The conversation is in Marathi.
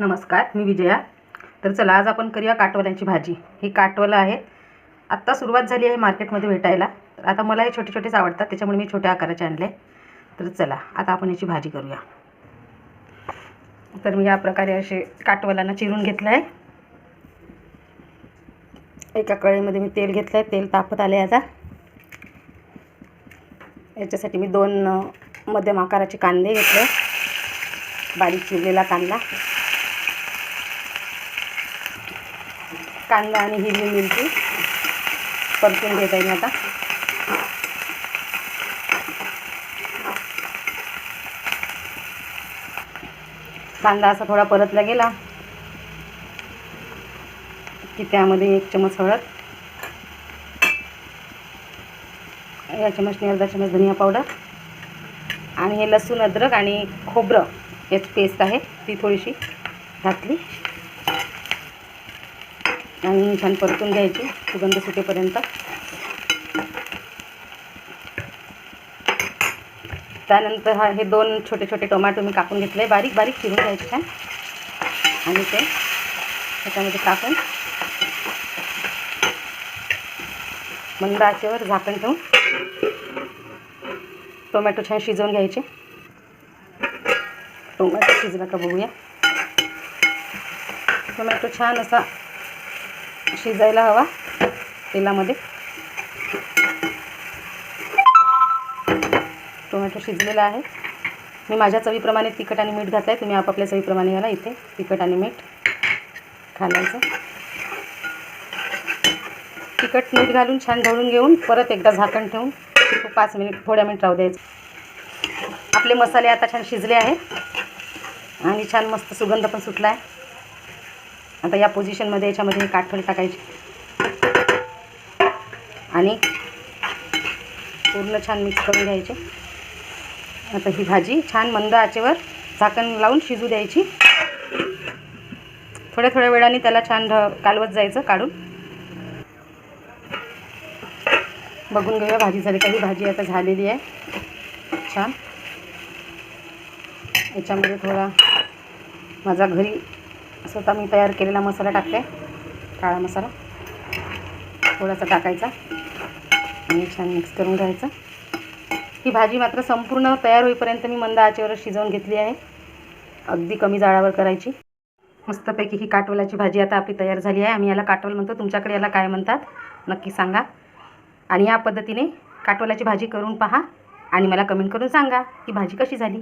नमस्कार मी विजया. तर चला आज आपण करूया काटवल्यांची भाजी. ही काटवलं आहे. आत्ता सुरुवात झाली आहे मार्केटमध्ये भेटायला. तर आता मला हे छोटे छोटेच आवडतात त्याच्यामुळे मी छोट्या आकाराचे आणले. तर चला आता आपण याची भाजी करूया. तर मी या प्रकारे असे काटवलांना चिरून घेतलं आहे एका कढईमध्ये मी तेल घेतलं आहे तेल तापत आले आता. याच्यासाठी मी दोन मध्यम आकाराचे कांदे घेतले. बारीक चिरलेला कांदा. कांदा आणि हिरवी मिरची परतून घेता येईल आता. कांदा असा थोडा परतला गेला की त्यामध्ये एक चमच हळद या चमचने अर्धा चमच धनिया पावडर आणि हे लसूण अद्रक आणि खोबरं याची पेस्ट आहे ती थोडीशी घातली. आणि छान परतून घ्यायची सुगंध सुटेपर्यंत. त्यानंतर हा हे दोन छोटे छोटे टोमॅटो मी कापून घेतले बारीक बारीक चिरून घ्यायचे छान. आणि ते त्याच्यामध्ये टाकून मंद आचेवर झाकण ठेवून टोमॅटो छान शिजवून घ्यायचे. टोमॅटो शिजला का बघूया. टोमॅटो छान असा शिजायला हवा तेलामध्ये. टोमॅटो शिजलेला आहे. मी माझ्या चवीप्रमाणे तिखट आणि मीठ घातलं आहे तुम्ही आपापल्या चवीप्रमाणे घाला. इथे तिखट आणि मीठ घालायचं. तिखट मीठ घालून छान ढवळून घेऊन परत एकदा झाकण ठेवून पाच मिनिट थोड्या मिनिट राहू द्यायचं. आपले मसाले आता छान शिजले आहेत. आणि छान मस्त सुगंध पण सुटला आहे आता या पोझिशनमध्ये याच्यामध्ये काठफळ टाकायची. आणि पूर्ण छान मिक्स करून घ्यायचे. आता ही भाजी छान मंद आचेवर झाकण लावून शिजू द्यायची. थोड्या थोड्या वेळाने त्याला छान ढ कालवत जायचं काढून. बघून घेऊया भाजी झाली काही भाजी आता झालेली आहे. छान. याच्यामध्ये थोडा माझा घरी स्वतः मी तयार केलेला मसाला टाकते. काळा मसाला. थोडासा टाकायचा. आणि छान मिक्स करून घ्यायचं. ही भाजी मात्र संपूर्ण तयार होईपर्यंत मी मंद आचेवर शिजवून घेतली आहे. अगदी कमी जाळावर करायची. मस्तपैकी ही काटवलाची भाजी आता आपली तयार झाली आहे. आम्ही याला काटवल म्हणतो. तुमच्याकडे याला काय म्हणतात? नक्की सांगा. आणि या पद्धतीने काटवलाची भाजी करून पहा आणि मला कमेंट करून सांगा. की भाजी कशी झाली?